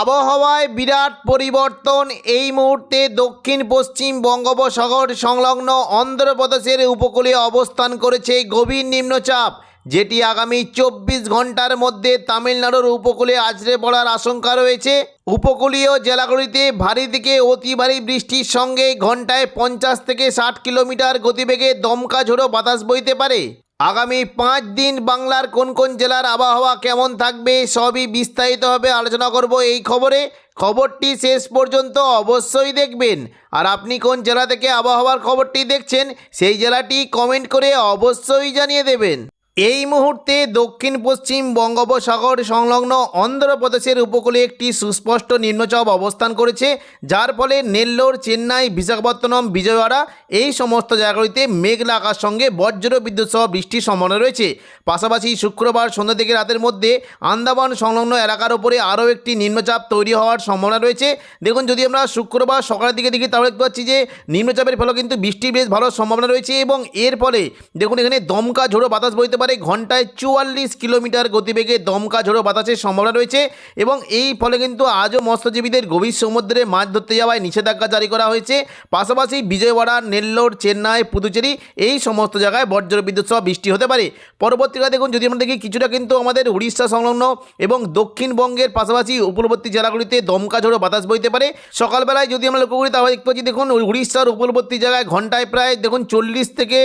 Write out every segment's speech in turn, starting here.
আবহাওয়ায় বিরাট পরিবর্তন এই মুহূর্তে দক্ষিণ, পশ্চিম বঙ্গোপসাগর সংলগ্ন অন্ধ্রপ্রদেশের উপকূলে অবস্থান করেছে গভীর নিম্নচাপ, যেটি আগামী চব্বিশ ঘণ্টার মধ্যে তামিলনাড়ুর উপকূলে আছড়ে পড়ার আশঙ্কা রয়েছে। উপকূলীয় জেলাগুলিতে ভারী থেকে অতি ভারী বৃষ্টির সঙ্গে ঘন্টায় পঞ্চাশ থেকে ষাট কিলোমিটার গতিবেগে দমকা ঝোড়ো বাতাস বইতে পারে। আগামী পাঁচ দিন বাংলার কোন কোন জেলার আবহাওয়া কেমন থাকবে সবই বিস্তারিতভাবে আলোচনা করব এই খবরে। খবরটি শেষ পর্যন্ত অবশ্যই দেখবেন। আর আপনি কোন জেলা থেকে আবহাওয়ার খবরটি দেখছেন, সেই জেলাটি কমেন্ট করে অবশ্যই জানিয়ে দেবেন। এই মুহূর্তে দক্ষিণ পশ্চিম বঙ্গোপসাগর সংলগ্ন অন্ধ্রপ্রদেশের উপকূলে একটি সুস্পষ্ট নিম্নচাপ অবস্থান করেছে, যার ফলে নেল্লোর, চেন্নাই, বিশাখাপত্তনম, বিজয়ওয়াড়া এই সমস্ত জায়গাগুলিতে মেঘলা আকাশ সঙ্গে বজ্র বিদ্যুৎ সহ বৃষ্টির সম্ভাবনা রয়েছে। পাশাপাশি শুক্রবার সন্ধ্যা থেকে রাতের মধ্যে আন্দামান সংলগ্ন এলাকার উপরে আরও একটি নিম্নচাপ তৈরি হওয়ার সম্ভাবনা রয়েছে। দেখুন, যদি আমরা শুক্রবার সকালের দিকে দেখি, তাহলে দেখতে পাচ্ছি যে নিম্নচাপের ফলে কিন্তু বৃষ্টির বেশ ভালো সম্ভাবনা রয়েছে এবং এর ফলে দেখুন, এখানে দমকা ঝোড়ো বাতাস বইতে পারে। ঘন্টায় চুয়াল্লিশ কিলোমিটার গতিবেগে দমকা ঝোড়ো বাতাসের সম্ভাবনা রয়েছে এবং এই ফলে কিন্তু আজও মৎস্যজীবীদের গভীর সমুদ্রে মাছ ধরতে যাওয়ায় নিষেধাজ্ঞা জারি করা হয়েছে। পাশাপাশি বিজয়ওয়াড়া, নেল্লোর, চেন্নাই, পুদুচেরি এই সমস্ত জায়গায় বজ্র বিদ্যুৎ সহ বৃষ্টি হতে পারে। পরবর্তীকালে দেখুন, যদি আমরা দেখি, কিছুটা কিন্তু আমাদের উড়িষ্যা সংলগ্ন এবং দক্ষিণবঙ্গের পাশাপাশি উপকূলবর্তী জেলাগুলিতে দমকা ঝোড়ো বাতাস বইতে পারে। সকালবেলায় যদি আমরা লক্ষ্য করি, তাহলে দেখতে পাচ্ছি, দেখুন উড়িষ্যার উপকূলবর্তী জায়গায় ঘন্টায় প্রায়, দেখুন, চল্লিশ থেকে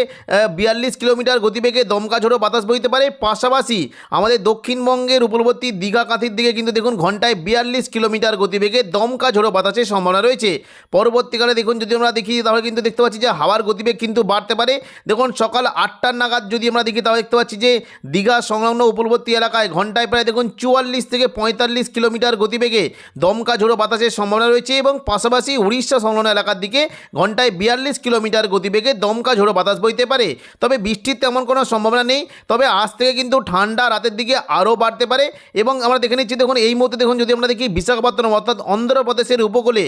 বিয়াল্লিশ কিলোমিটার গতিবেগে দমকা ঝোড়ো বাতাস বইতে পারে। পাশাপাশি আমাদের দক্ষিণবঙ্গের উপকূলবর্তী দীঘা কাঁথির দিকে কিন্তু দেখুন, ঘন্টায় বিয়াল্লিশ কিলোমিটার গতিবেগে দমকা ঝোড়ো বাতাসের সম্ভাবনা রয়েছে। পরবর্তীকালে দেখুন, যদি আমরা দেখি, তাহলে কিন্তু দেখতে পাচ্ছি যে হাওয়ার গতিবেগ কিন্তু বাড়তে পারে। দেখুন, সকাল আটটার নাগাদ যদি আমরা দেখি, তাহলে দেখতে পাচ্ছি যে দীঘা সংলগ্ন উপকূলবর্তী এলাকায় ঘন্টায় প্রায় দেখুন, চুয়াল্লিশ থেকে পঁয়তাল্লিশ কিলোমিটার গতিবেগে দমকা ঝোড়ো বাতাসের সম্ভাবনা রয়েছে এবং পাশাপাশি উড়িষ্যা সংলগ্ন এলাকার দিকে ঘন্টায় বিয়াল্লিশ কিলোমিটার গতিবেগে দমকা ঝোড়ো বাতাস বইতে পারে। তবে বৃষ্টির তেমন কোনো সম্ভাবনা নেই। তবে আজ থেকে কিন্তু ঠান্ডা রাতের দিকে আরও বাড়তে পারে এবং আমরা দেখে নিচ্ছি, দেখুন, এই মুহূর্তে দেখুন, যদি আমরা দেখি বিশাখাপত্তনম, অর্থাৎ অন্ধ্রপ্রদেশের উপকূলে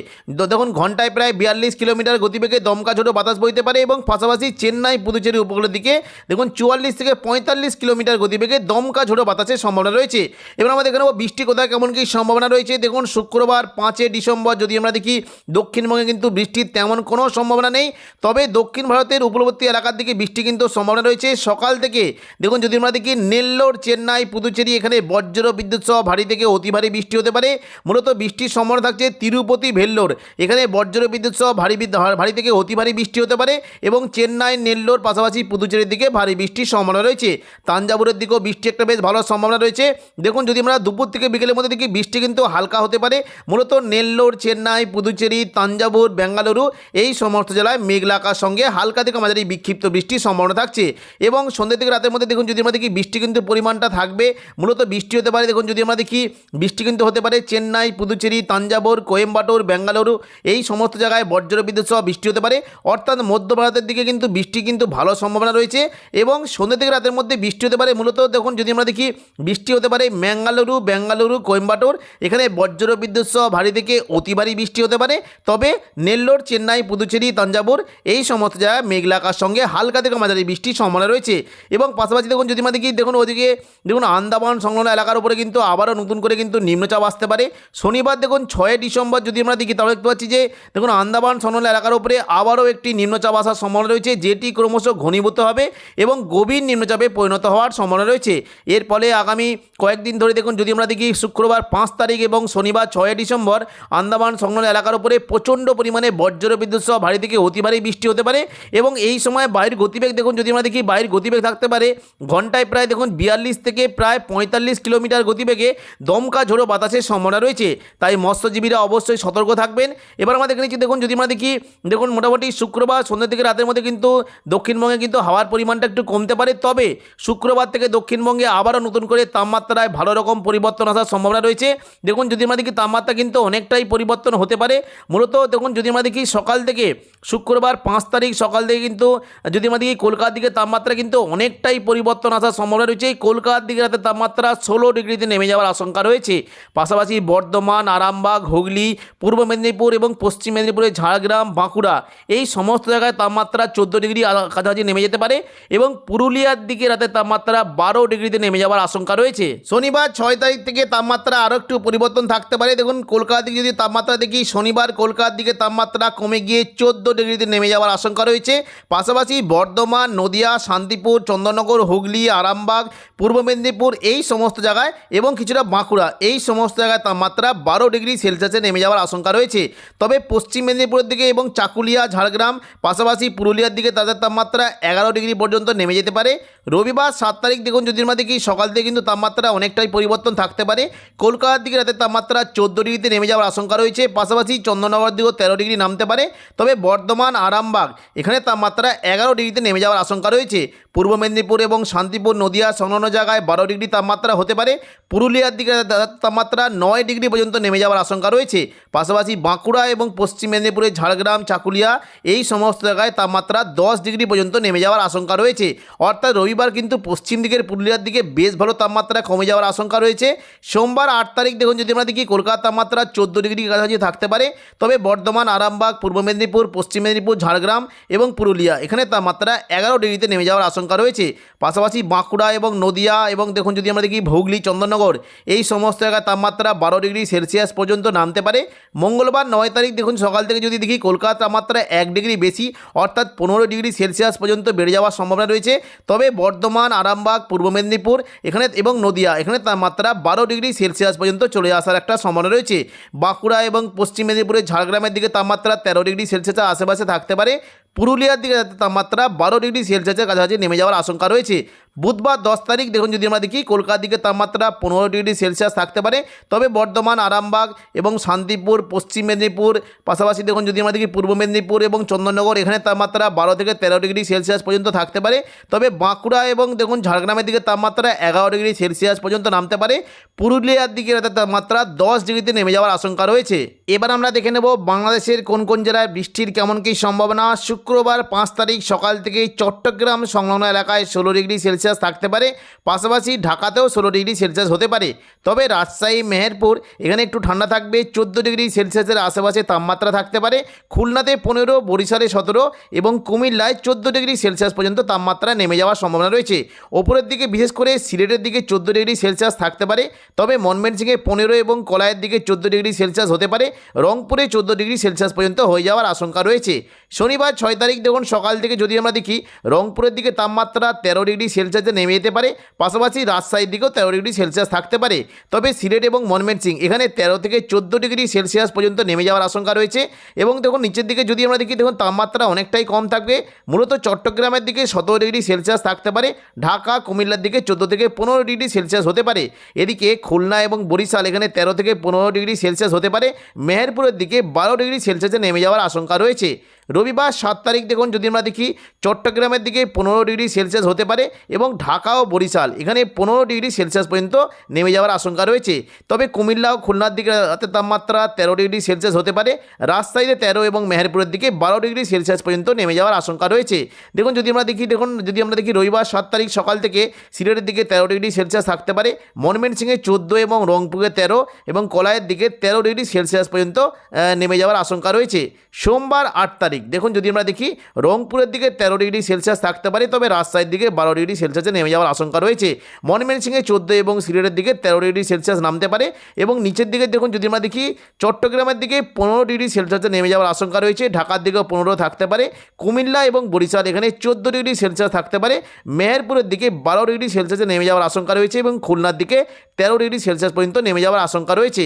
দেখুন, ঘন্টায় প্রায় বিয়াল্লিশ কিলোমিটার গতিবেগে দমকা ছোটো বাতাস বইতে পারে এবং পাশাপাশি চেন্নাই, পুদুচেরি উপকূলের দিকে, দেখুন, চুয়াল্লিশ থেকে পঁয়তাল্লিশ কিলোমিটার গতিবেগে দমকা ঝোড়ো বাতাসের সম্ভাবনা রয়েছে। এবার আমরা দেখে নেব বৃষ্টি কোথায়, কেমন কী সম্ভাবনা রয়েছে। দেখুন, শুক্রবার পাঁচই ডিসেম্বর, যদি আমরা দেখি, দক্ষিণবঙ্গে কিন্তু বৃষ্টির তেমন কোনো সম্ভাবনা নেই। তবে দক্ষিণ ভারতের উপকূলবর্তী এলাকার দিকে বৃষ্টি কিন্তু সম্ভাবনা রয়েছে। সকাল থেকে দেখুন যদি আমরা দেখি, নেল্লোর চেন্নাই, পুদুচেরি, এখানে বজ্র বিদ্যুৎ সহ ভারী থেকে অতি ভারী বৃষ্টি হতে পারে। মূলত বৃষ্টির সম্ভাবনা থাকছে তিরুপতি, ভেল্লোর। এখানে বজ্র বিদ্যুৎ সহ ভারী ভারী থেকে অতি ভারী বৃষ্টি হতে পারে এবং চেন্নাই, নেল্লোর পাশাপাশি পুদুচেরির দিকে ভারী বৃষ্টির সম্ভাবনা রয়েছে। তাঞ্জাবুরের দিকেও বৃষ্টি একটা বেশ ভালো সম্ভাবনা রয়েছে। দেখুন যদি আমরা দুপুর থেকে বিকেলের মধ্যে দেখি বৃষ্টি কিন্তু হালকা হতে পারে। মূলত নেল্লোর, চেন্নাই, পুদুচেরি, তাঞ্জাবুর, বেঙ্গালুরু এই সমস্ত জেলায় মেঘলাকার সঙ্গে হালকা থেকে মাঝারি বিক্ষিপ্ত বৃষ্টির সম্ভাবনা থাকছে। এবং সন্ধ্যে থেকে রাতের মধ্যে দেখুন যদি আমরা দেখি বৃষ্টি কিন্তু পরিমাণটা থাকবে। মূলত বৃষ্টি হতে পারে, দেখুন যদি আমরা দেখি বৃষ্টি কিন্তু হতে পারে চেন্নাই, পুদুচেরি তাঞ্জাবুর কোয়েম্বাটোর, বেঙ্গালুরু, এই সমস্ত জায়গায় বজ্র বিদ্যুৎ সহ বৃষ্টি হতে পারে। অর্থাৎ মধ্য ভারতের দিকে কিন্তু বৃষ্টি কিন্তু ভালো সম্ভাবনা রয়েছে এবং সন্ধ্যে থেকে রাতের মধ্যে বৃষ্টি হতে পারে। মূলত দেখুন যদি আমরা দেখি বৃষ্টি হতে পারে ম্যাঙ্গালুরু, বেঙ্গালুরু, কোয়েম্বাটোর, এখানে বজ্র বিদ্যুৎ সহ ভারী থেকে অতি ভারী বৃষ্টি হতে পারে। তবে নেল্লোর, চেন্নাই, পুদুচেরি তাঞ্জাবুর এই সমস্ত জায়গায় মেঘলা আকাশ সঙ্গে হালকা থেকে মাঝারি বৃষ্টির সম্ভাবনা রয়েছে এবং পাশাপাশি দেখুন যদি আমরা দেখি দেখুন ওদিকে, দেখুন আন্দামান সংলগ্ন এলাকার উপরে কিন্তু আবারও নতুন করে কিন্তু নিম্নচাপ আসতে পারে। শনিবার দেখুন ছয় ডিসেম্বর যদি আমরা দেখি, তাহলে দেখতে পাচ্ছি যে, দেখুন আন্দামান সংলগ্ন এলাকার উপরে আবারও একটি নিম্নচাপ আসার সম্ভাবনা রয়েছে, যেটি ক্রমশ ঘনীভূত হবে এবং গভীর নিম্নচাপে পরিণত হওয়ার সম্ভাবনা রয়েছে। এর ফলে আগামী কয়েকদিন ধরে দেখুন, যদি আমরা দেখি শুক্রবার পাঁচ তারিখ এবং শনিবার ছয় ডিসেম্বর, আন্দামান সংলগ্ন এলাকার উপরে প্রচণ্ড পরিমাণে বজ্র বিদ্যুৎ সহ ভারী থেকে অতি ভারী বৃষ্টি হতে পারে এবং এই সময় বাইরের গতিবেগ, দেখুন যদি আমরা দেখি বাইরের গতিবেগ থাকতে পারে ঘন্টায় প্রায় দেখুন বিয়াল্লিশ থেকে প্রায় পঁয়তাল্লিশ কিলোমিটার গতিবেগে দমকা ঝোড়ো বাতাসের সম্ভাবনা রয়েছে। তাই মৎস্যজীবীরা অবশ্যই সতর্ক থাকবেন। এবার আমরা দেখে নিচ্ছি, দেখুন, যদি আমরা দেখি, দেখুন, মোটামুটি শুক্রবার সন্ধ্যা থেকে রাতের মধ্যে কিন্তু দক্ষিণবঙ্গে কিন্তু হাওয়ার পরিমাণটা একটু কমতে পারে। তবে শুক্রবার থেকে দক্ষিণবঙ্গে আবারও নতুন করে তাপমাত্রায় ভালো রকম পরিবর্তন আসার সম্ভাবনা রয়েছে। দেখুন, যদি আমরা দেখি, তাপমাত্রা কিন্তু অনেকটাই পরিবর্তন হতে পারে। মূলত, দেখুন, যদি আমরা দেখি, সকাল থেকে শুক্রবার পাঁচ তারিখ সকাল থেকে কিন্তু, যদি আমরা দেখি, কলকাতার দিকে তাপমাত্রা কিন্তু অনেকটাই পরিবর্তন আসার সম্ভাবনা রয়েছে। কলকাতার দিকে রাতে তাপমাত্রা ষোলো ডিগ্রিতে নেমে যাওয়ার আশঙ্কা রয়েছে। পাশাপাশি বর্ধমান, আরামবাগ, হুগলি, পূর্ব মেদিনীপুর এবং পশ্চিম মেদিনীপুরের ঝাড়গ্রাম, বাঁকুড়া এই সমস্ত জায়গায় তাপমাত্রা চোদ্দ ডিগ্রি কাছাকাছি নেমে যেতে পারে এবং পুরুলিয়ার দিকে রাতে তাপমাত্রা বারো ডিগ্রিতে নেমে যাওয়ার আশঙ্কা রয়েছে। শনিবার ছয় তারিখ থেকে তাপমাত্রা আরও একটু পরিবর্তন থাকতে পারে। দেখুন, কলকাতার দিকে যদি তাপমাত্রা দেখি, শনিবার কলকাতার দিকে তাপমাত্রা কমে গিয়ে চোদ্দ ডিগ্রিতে নেমে যাওয়ার আশঙ্কা রয়েছে। পাশাপাশি বর্ধমান, নদিয়া, শান্তিপুর চন্দননগর হুগলি, আরামবাগ, পূর্ব মেদিনীপুর এই সমস্ত জায়গায় এবং কিছুটা বাঁকুড়া। এই সমস্ত জায়গায় তাপমাত্রা বারো ডিগ্রি সেলসিয়াসে নেমে যাওয়ার আশঙ্কা রয়েছে। তবে পশ্চিম মেদিনীপুরের দিকে এবং চাকুলিয়া, ঝাড়গ্রাম, পাশাপাশি পুরুলিয়ার দিকে তাদের তাপমাত্রা এগারো ডিগ্রি পর্যন্ত নেমে যেতে পারে। রবিবার সাত তারিখ দেখুন যদি আমরা দেখি সকাল থেকে কিন্তু তাপমাত্রা অনেকটাই পরিবর্তন থাকতে পারে। কলকাতার দিকে রাতের তাপমাত্রা চোদ্দ ডিগ্রিতে নেমে যাওয়ার আশঙ্কা রয়েছে। পাশাপাশি চন্দননগর দিকেও তেরো ডিগ্রি নামতে পারে। তবে বর্ধমান, আরামবাগ এখানে তাপমাত্রা এগারো ডিগ্রিতে নেমে যাওয়ার আশঙ্কা রয়েছে। পূর্ব মেদিনীপুর শান্তিপুর, নদিয়া সংলগ্ন জায়গায় বারো ডিগ্রি তাপমাত্রা হতে পারে। পুরুলিয়ার দিকে তাপমাত্রা নয় ডিগ্রি পর্যন্ত নেমে যাওয়ার আশঙ্কা রয়েছে। পাশাপাশি বাঁকুড়া এবং পশ্চিম মেদিনীপুরের ঝাড়গ্রাম, চাকুলিয়া এই সমস্ত জায়গায় তাপমাত্রা দশ ডিগ্রি পর্যন্ত নেমে যাওয়ার আশঙ্কা রয়েছে। অর্থাৎ রবিবার কিন্তু পশ্চিম দিকের পুরুলিয়ার দিকে বেশ ভালো তাপমাত্রা কমে যাওয়ার আশঙ্কা রয়েছে। সোমবার আট তারিখ দেখুন যদি আমরা দেখি, কলকাতার তাপমাত্রা চোদ্দ ডিগ্রি কাছাকাছি থাকতে পারে। তবে বর্ধমান, আরামবাগ, পূর্ব মেদিনীপুর, পশ্চিম মেদিনীপুর, ঝাড়গ্রাম এবং পুরুলিয়া এখানে তাপমাত্রা এগারো ডিগ্রিতে নেমে যাওয়ার আশঙ্কা রয়েছে। পাশাপাশি বাঁকুড়া এবং নদিয়া এবং দেখুন যদি আমরা দেখি হুগলি, চন্দননগর, এই সমস্ত জায়গায় তাপমাত্রা বারো ডিগ্রি সেলসিয়াস পর্যন্ত নামতে পারে। মঙ্গলবার নয় তারিখ দেখুন সকাল থেকে যদি দেখি কলকাতার তাপমাত্রা এক ডিগ্রি বেশি, অর্থাৎ পনেরো ডিগ্রি সেলসিয়াস পর্যন্ত বেড়ে যাওয়ার সম্ভাবনা রয়েছে। তবে বর্ধমান, আরামবাগ, পূর্ব মেদিনীপুর এখানে এবং নদিয়া এখানে তাপমাত্রা বারো ডিগ্রি সেলসিয়াস পর্যন্ত চলে আসার একটা সম্ভাবনা রয়েছে। বাঁকুড়া এবং পশ্চিম মেদিনীপুরের ঝাড়গ্রামের দিকে তাপমাত্রা তেরো ডিগ্রি সেলসিয়াসের আশেপাশে থাকতে পারে। পুরুলিয়ার দিকে তাপমাত্রা বারো ডিগ্রি সেলসিয়াসের কাছাকাছি নেমে যাওয়ার আশঙ্কা রয়েছে। বুধবার দশ তারিখ, দেখুন যদি আমরা দেখি, কলকাতার দিকে তাপমাত্রা পনেরো ডিগ্রি সেলসিয়াস থাকতে পারে। তবে বর্ধমান, আরামবাগ এবং শান্তিপুর, পশ্চিম মেদিনীপুর, পাশাপাশি দেখুন যদি আমরা দেখি পূর্ব মেদিনীপুর এবং চন্দননগর, এখানে তাপমাত্রা বারো থেকে তেরো ডিগ্রি সেলসিয়াস পর্যন্ত থাকতে পারে। তবে বাঁকুড়া এবং দেখুন ঝাড়গ্রামের দিকে তাপমাত্রা এগারো ডিগ্রি সেলসিয়াস পর্যন্ত নামতে পারে। পুরুলিয়ার দিকে তাপমাত্রা দশ ডিগ্রিতে নেমে যাওয়ার আশঙ্কা রয়েছে। এবার আমরা দেখে নেব বাংলাদেশের কোন কোন জেলায় বৃষ্টির কেমন কী সম্ভাবনা। শুক্রবার পাঁচ তারিখ সকাল থেকে চট্টগ্রাম সংলগ্ন এলাকায় ষোলো ডিগ্রি সেলসিয়াস থাকতে পারে, পাশাপাশি ঢাকাতেও ষোলো ডিগ্রি সেলসিয়াস হতে পারে। তবে রাজশাহী, মেহেরপুর, এখানে একটু ঠান্ডা থাকবে, চোদ্দ ডিগ্রি সেলসিয়াসের আশেপাশে তাপমাত্রা থাকতে পারে। খুলনাতে পনেরো, বরিশালে সতেরো এবং কুমিল্লায় চোদ্দ ডিগ্রি সেলসিয়াস পর্যন্ত তাপমাত্রা নেমে যাওয়ার সম্ভাবনা রয়েছে। ওপরের দিকে বিশেষ করে সিলেটের দিকে চোদ্দ ডিগ্রি সেলসিয়াস থাকতে পারে, তবে মনমেনসিংয়ে পনেরো এবং কলায়ের দিকে চোদ্দ ডিগ্রি সেলসিয়াস হতে পারে। রংপুরে চোদ্দ ডিগ্রি সেলসিয়াস পর্যন্ত হয়ে যাওয়ার আশঙ্কা রয়েছে। শনিবার ছয় তারিখ দেখুন, সকাল থেকে যদি আমরা দেখি, রংপুরের দিকে তাপমাত্রা তেরো ডিগ্রি সেলসিয়াসে নেমে যেতে পারে, পাশাপাশি রাজশাহীর দিকেও তেরো ডিগ্রি সেলসিয়াস থাকতে পারে। তবে সিলেট এবং মনমেনসিং এখানে তেরো থেকে চোদ্দ ডিগ্রি সেলসিয়াস পর্যন্ত নেমে যাওয়ার আশঙ্কা রয়েছে। এবং দেখুন, নিচের দিকে যদি আমরা দেখি, দেখুন, তাপমাত্রা অনেকটাই কম থাকবে। মূলত চট্টগ্রামের দিকে সতেরো ডিগ্রি সেলসিয়াস থাকতে পারে, ঢাকা, কুমিল্লার দিকে চোদ্দ থেকে পনেরো ডিগ্রি সেলসিয়াস হতে পারে। এদিকে খুলনা এবং বরিশাল, এখানে তেরো থেকে পনেরো ডিগ্রি সেলসিয়াস হতে পারে। মেহেরপুরের দিকে বারো ডিগ্রি সেলসিয়াসে নেমে যাওয়ার আশঙ্কা রয়েছে। রবিবার সাত তারিখ দেখুন, যদি আমরা দেখি চট্টগ্রামের দিকে পনেরো ডিগ্রি সেলসিয়াস হতে পারে এবং ঢাকা ও বরিশাল, এখানে পনেরো ডিগ্রি সেলসিয়াস পর্যন্ত নেমে যাওয়ার আশঙ্কা রয়েছে। তবে কুমিল্লা ও খুলনার দিকে রাতের তাপমাত্রা তেরো ডিগ্রি সেলসিয়াস হতে পারে, রাজশাহীতে তেরো এবং মেহেরপুরের দিকে বারো ডিগ্রি সেলসিয়াস পর্যন্ত নেমে যাওয়ার আশঙ্কা রয়েছে। দেখুন, যদি আমরা দেখি, দেখুন, যদি আমরা দেখি রবিবার সাত তারিখ সকাল থেকে সিলেটের দিকে তেরো ডিগ্রি সেলসিয়াস থাকতে পারে মনমেনসিংয়ে চোদ্দ এবং রংপুরে তেরো এবং কলায়ের দিকে তেরো ডিগ্রি সেলসিয়াস পর্যন্ত নেমে যাওয়ার আশঙ্কা রয়েছে। সোমবার আট তারিখ দেখুন, যদি আমরা দেখি, রংপুরের দিকে তেরো ডিগ্রি সেলসিয়াস থাকতে পারে, তবে রাজশাহীর দিকে বারো ডিগ্রি সেলসিয়াসে নেমে যাওয়ার আশঙ্কা রয়েছে। মনমেনসিংয়ে চোদ্দ এবং সিলেটের দিকে তেরো ডিগ্রি সেলসিয়াস নামতে পারে এবং নিচের দিকে দেখুন, যদি আমরা দেখি, চট্টগ্রামের দিকে পনেরো ডিগ্রি সেলসিয়াসে নেমে যাওয়ার আশঙ্কা রয়েছে, ঢাকার দিকেও পনেরো থাকতে পারে, কুমিল্লা এবং বরিশাল এখানে চোদ্দ ডিগ্রি সেলসিয়াস থাকতে পারে, মেহেরপুরের দিকে বারো ডিগ্রি সেলসিয়াসে নেমে যাওয়ার আশঙ্কা রয়েছে এবং খুলনার দিকে তেরো ডিগ্রি সেলসিয়াস পর্যন্ত নেমে যাওয়ার আশঙ্কা রয়েছে।